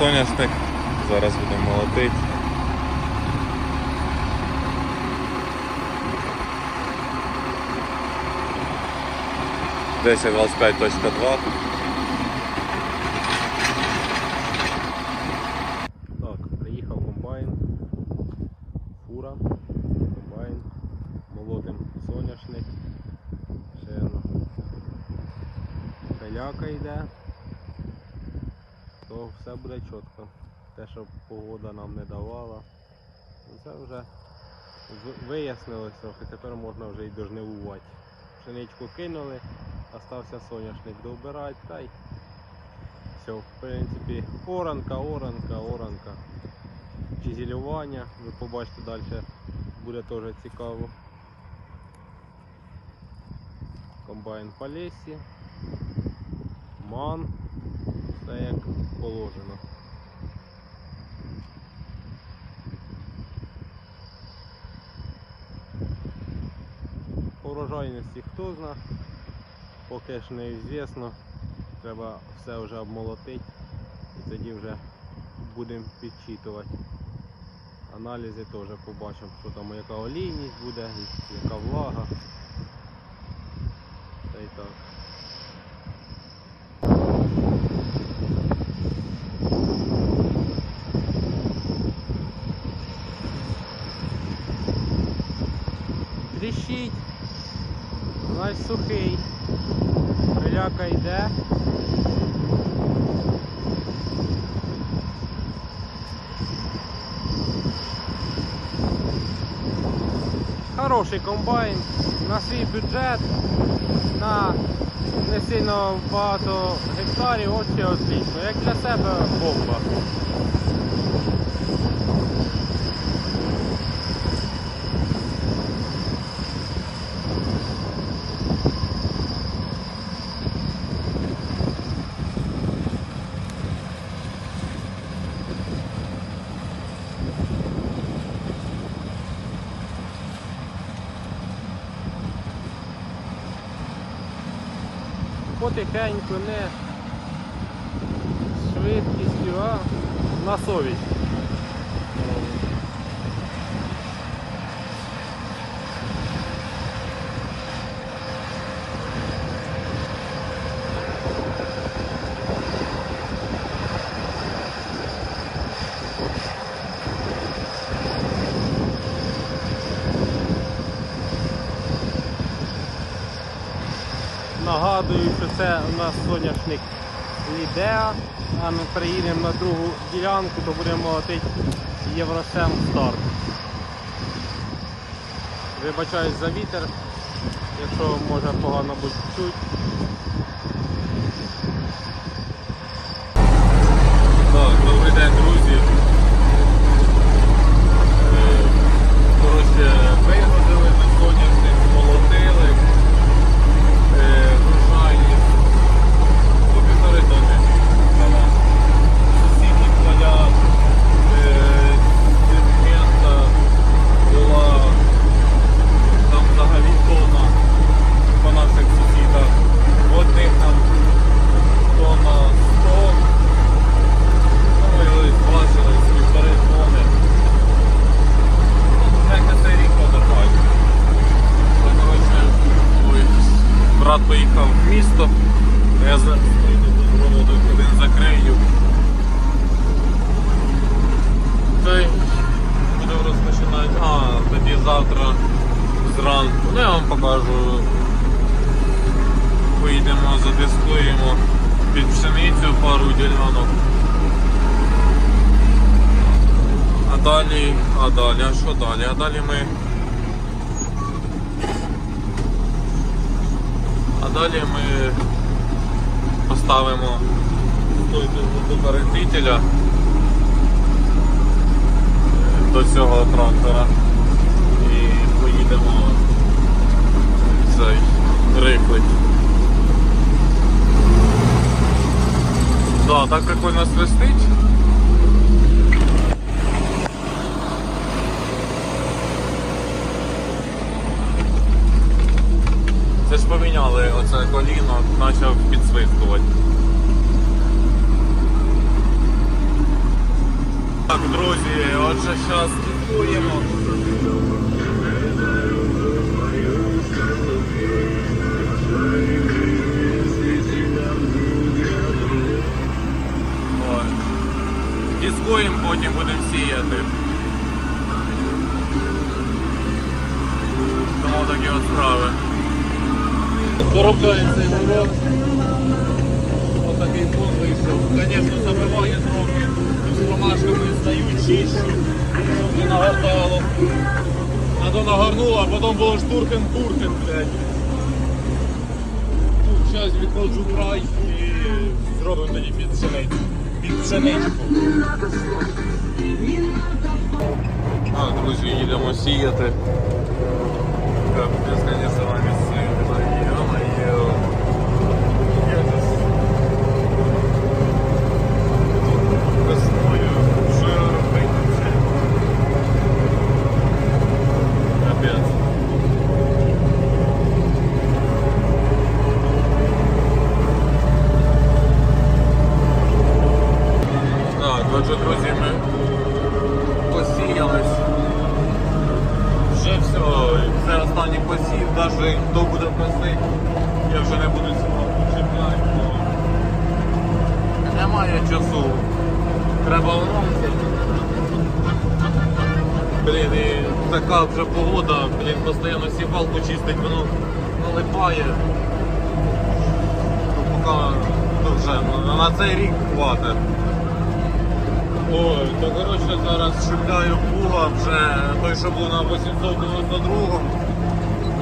соняшник. Зараз будемо молотити. Десять двадцять п'ять точка два. Так, приїхав комбайн, фура, комбайн, молотим. Соняшник, ще одна. Пиляка йде, то все буде чітко. Те, що погода нам не давала, це вже вияснилось трохи, тепер можна вже й дожнивувати. Пшеничку кинули, остався соняшник добирати, та й все, в принципі, оранка, оранка, оранка. Чизілювання, ви побачите далі, буде теж цікаво. Комбайн по лесі, ман, все як положено. По урожайності хто зна, поки ж неізвісно. Треба все вже обмолотити і тоді вже будемо підчитувати. Аналізи теж побачимо, що там яка олійність буде, яка влага. Та й так. Тріщить, значить сухий. Пиляка йде. Хороший комбайн на свій бюджет, на не сильно багато гектарів, взагалі отлично. Як для себе бомба. Потихеньку, не швидкістю, а на совість. Нагадую, що це у нас соняшник Лідеа, а ми приїдемо на другу ділянку, то будемо молотити Євросем старт. Вибачаюсь за вітер, якщо може погано бути чуть. Так, добрий день, друзі. Е, Коротше, вигодили на соняшник, молотили. Е, врожайність до півтори тони. Дала. Сусідні поля е, сегмента була там взагалі тонна по наших сусідах. В одних там тонна 100. Ну, ми ось бачили з півтори тони. Ну, знаєте, цей рік нормально. Коротше, ой, брат поїхав в місто, я зараз прийду до заводу, один закрию. Та й будемо розпочинати. А, тоді завтра зранку. Ну я вам покажу. Поїдемо, задискуємо під пшеницю пару ділянок. А далі, а далі, а що далі? А далі ми Далі ми поставимо стойку водопорятителя е, до цього трактора і поїдемо цей рихлить. Да, так прикольно свистить. Це ж поміняли оце коліно, почав підсвистувати. Так, друзі, отже, зробимо тоді під пшеницю. Під друзі, їдемо сіяти. Капець, звісно, вам така вже погода, блін, постійно сівалку чистить, воно налипає. Ну, поки ну, вже ну, на цей рік хватить. Ой, то коротше зараз шукаю плуга вже той, що був на 892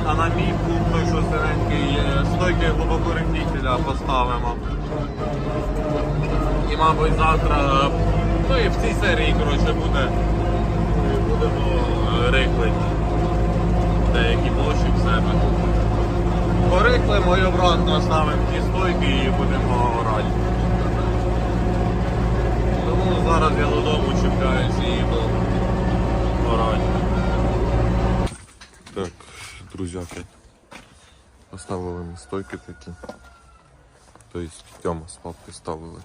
а на мій плуг той, що сиренький, стойки глибокоректителя поставимо. І мабуть завтра, ну і в цій серії коротше, буде, будемо е, рихлити деякі площі в себе. Порихлимо і обратно ставимо ті стойки і будемо орати. Тому зараз я додому чіпляюся і їду орати. Так, друзяки, поставили ми стойки такі. Тобто Тьома з папки ставили.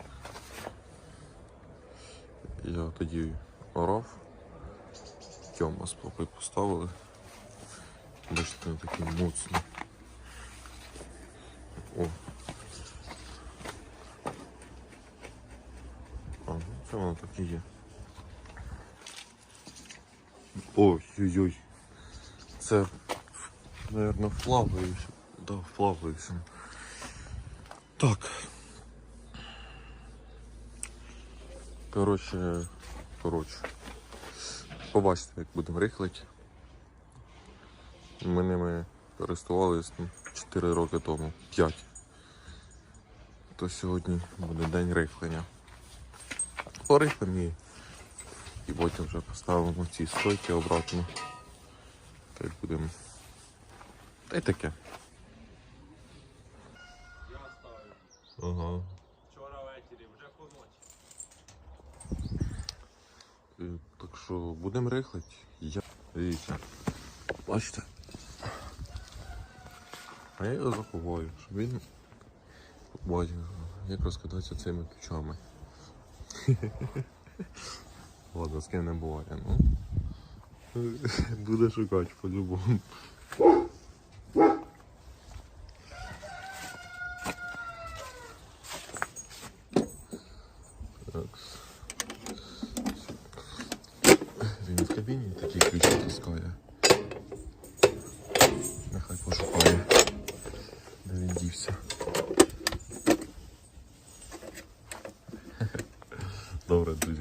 Я тоді орав. Тьома з папою поставили. Бачите, такі моцні. О. А, ну це воно так і є. Ой-ой-ой. Це, наверное, вплаваючим. Да, вплаваючим. Так. Коротше, коротше. Побачите, як будемо рихлити. Ми ними користувалися ну, 4 роки тому, 5. То сьогодні буде день рихлення. Порихлимо її. І потім вже поставимо ці стойки обратно. Так будемо. Та й таке. Ага. Вчора ввечері, вже поночі. Так що будемо рихлити. Я... Дивіться. Бачите? А я його заховаю, щоб він побачив, як розкидатися цими ключами. Ладно, з ким не буває, ну. Буде шукати по-любому.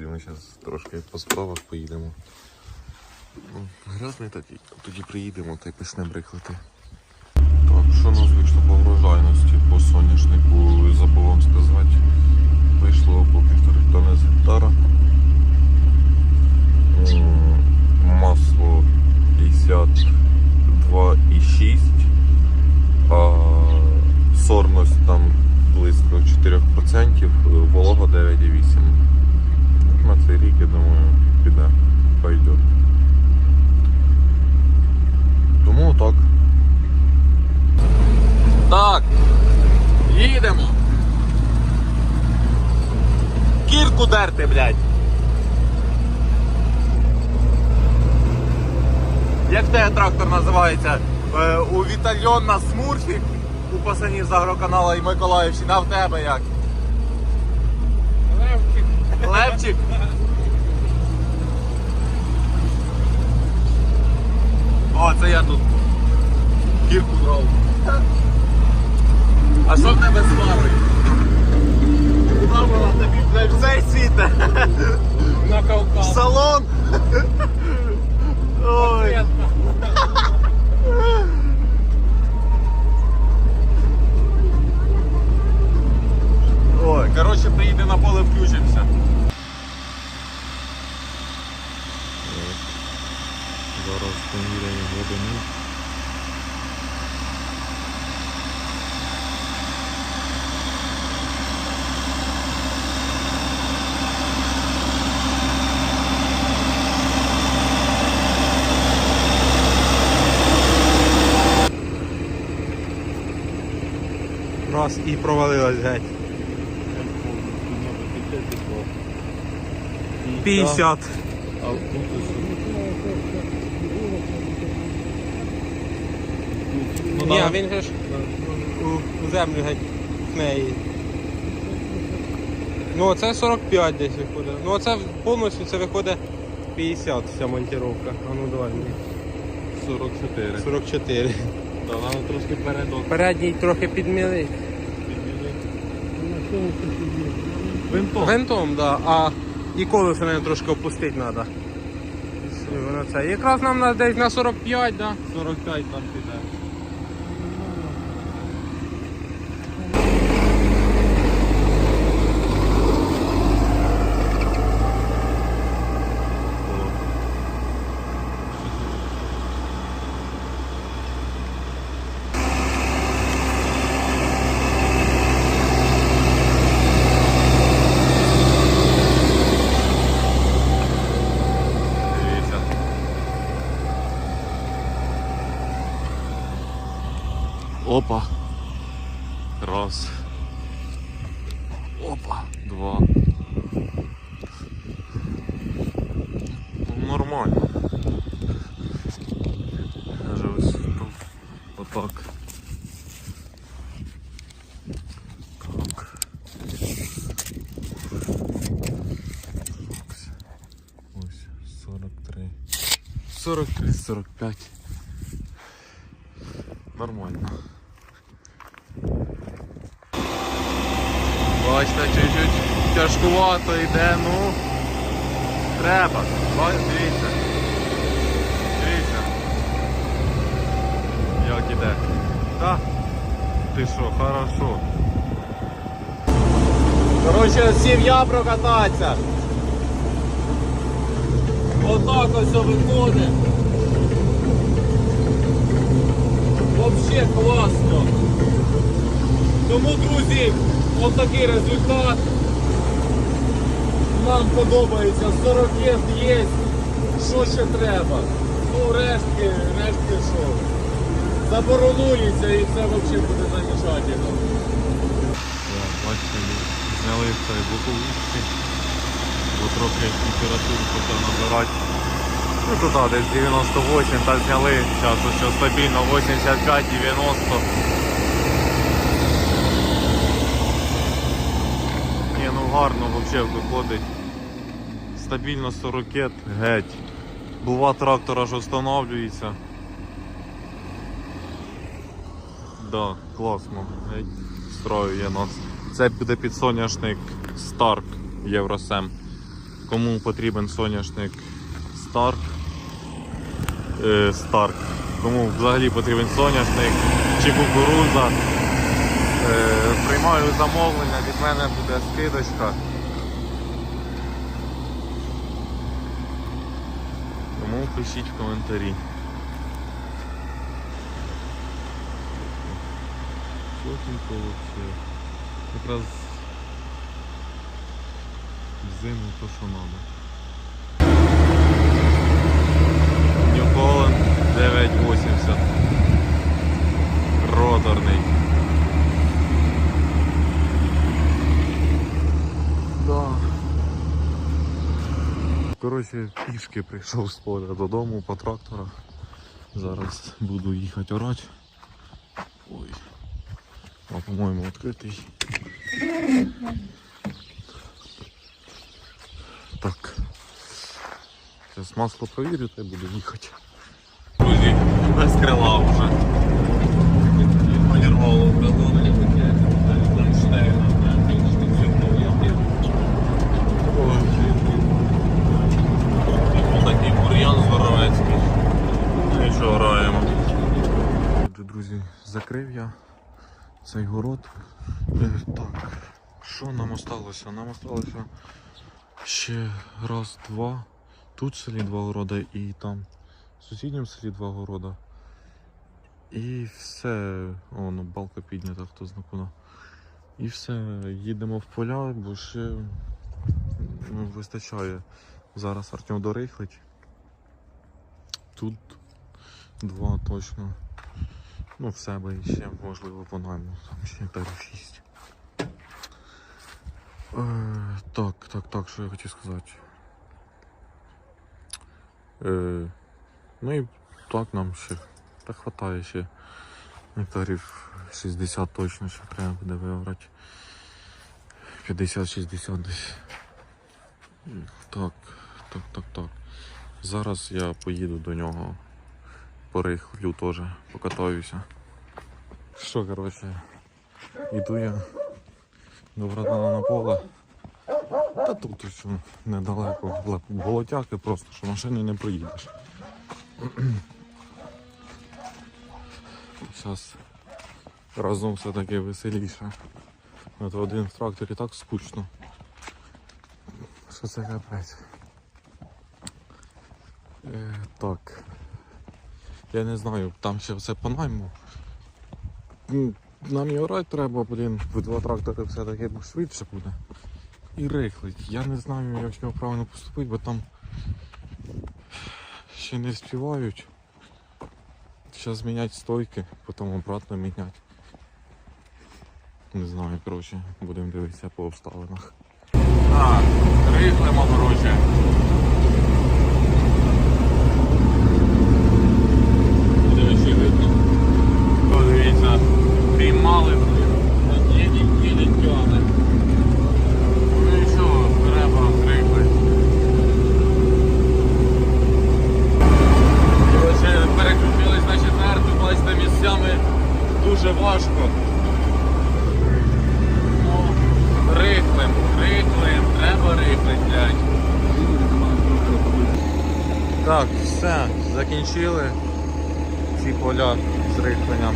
Друзі, ми зараз трошки по справах поїдемо. Грязний тоді, тоді приїдемо та й почнемо рихлити. Так, що нас вийшло по врожайності по соняшнику, забув вам сказати. Вийшло по півтори тонни з гектара. Масло 52,6, а сорність там близько 4%, волога 9,8 на цей рік, я думаю, піде, пойде. Тому так. Так, їдемо. Кірку дерти, блядь. Як те трактор називається? Е, у Вітальйон на смурфік у пасанів з агроканала і Миколаївщина в тебе як? Левчик. О, це я тут кірку брав. А що в тебе з парою? Куди вона тобі блядь, все світе? На Кавказ. Салон! Ой. Ой, коротше, приїде на поле, включимося. Зараз поміряємо глибину. Раз і провалилась геть. 50. А тут Ну, Ні, він же ж у, у землю геть в неї. Ну це 45 десь виходить. Ну це повністю це виходить 50 вся монтировка. А ну давай мені. 44. 44. Та вона трошки передок Передній трохи підміли. Винтом. Винтом, да. А і колесо не трошки опустити треба. Якраз нам на десь на 45, да? 45 там піде. Дивіться. Опа. Раз. Опа. Два. Ну, Нормально. Даже ось тут. Отак. Так. Ось 43. 43, 45. Нормально. Бачите, чуть-чуть тяжкувато йде, ну. Треба. Бачите, дивіться. Дивіться. Як іде. Так. Ти що, хорошо. Коротше, сів я прокататися. Отак ось виходить. Вообще класно. Тому, друзі, от такий результат. Нам подобається, 40 є, що ще треба. Ну, рештки, рештки що. Заборонулися і це взагалі буде замечательно. Бачите, зняли цей боковушки, бо трохи температуру почав набирати. Ну тут а, десь 98, та зняли, зараз ось стабільно 85-90. Ні, ну гарно взагалі виходить. Стабільно 40 геть. Бува трактор аж встановлюється. Да, класно. Геть строює нас. Це буде під соняшник Stark Євро 7. Кому потрібен соняшник Stark, е, Stark. Кому взагалі потрібен соняшник чи кукуруза. Е, приймаю замовлення, від мене буде скидочка. Тому пишіть в коментарі. Якраз зиму то, що надо. New Holland 980. Роторний. Да. Коротше, пішки прийшов з поля додому по трактора. Зараз буду їхати орати. Ой. А по-моєму відкритий. Зараз масло провірю та й буду їхати. Друзі, без крила вже. Полірвало здоровецький. Ну друзі, закрив я цей город. Е, Так, що нам осталося? Нам осталося ще раз, два. Тут в селі два города і там в сусідньому селі два города. І все. О, ну балка піднята, хто зна куди. І все, їдемо в поля, бо ще ну, вистачає. Зараз Артем дорихлить. Тут два точно. Ну, в себе ще, можливо, по найму. Там ще тариф 6. Е, так, так, так, що я хотів сказати. Е, ну і так нам ще так хватає ще гектарів 60 точно ще треба буде вибрати. 50-60 десь. Так, так, так, так. Зараз я поїду до нього порихлю теж, покатаюся. Що, коротше, йду я до братана на поле. Та тут ось недалеко болотяки просто, що машини не проїдеш. Зараз разом все-таки веселіше. А то один в тракторі так скучно. Що це капець? Е, так. Я не знаю, там ще все по найму. Нам і орати треба, блін, в два трактори все-таки швидше буде. І рихлить. Я не знаю, як його правильно поступити, бо там ще не співають. Зараз міняти стойки, потім обратно міняти. Не знаю, коротше, будемо дивитися по обставинах. Так, рихлимо, коротше. Дивіться, видно. Подивіться, піймали, блін. Їдіть, їдіть, тяне. Ну і що, треба рихлити. Коротше, переключились на четверту, бачите, місцями дуже важко. Ну, рихлим, рихлим, треба рихлить, блядь. Так, все, закінчили ці поля з рихленням.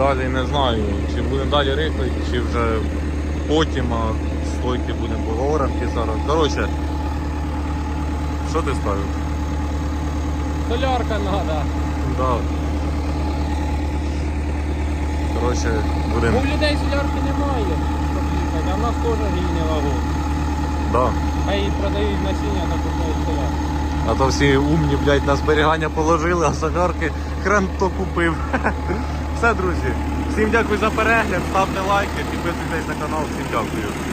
Далі не знаю, чи будемо далі рихлити, чи вже потім а стойки будемо поговорити зараз. Коротше, що ти ставив? Солярка треба. Да. Коротше, У будемо. людей солярки немає. А в нас теж гільний вагон. Да. Хай і продають насіння та купують солярку. А то всі умні, блядь, на зберігання положили, а солярки хрен хто купив. Все, друзі. Всім дякую за перегляд, ставте лайки, підписуйтесь на канал, всім дякую.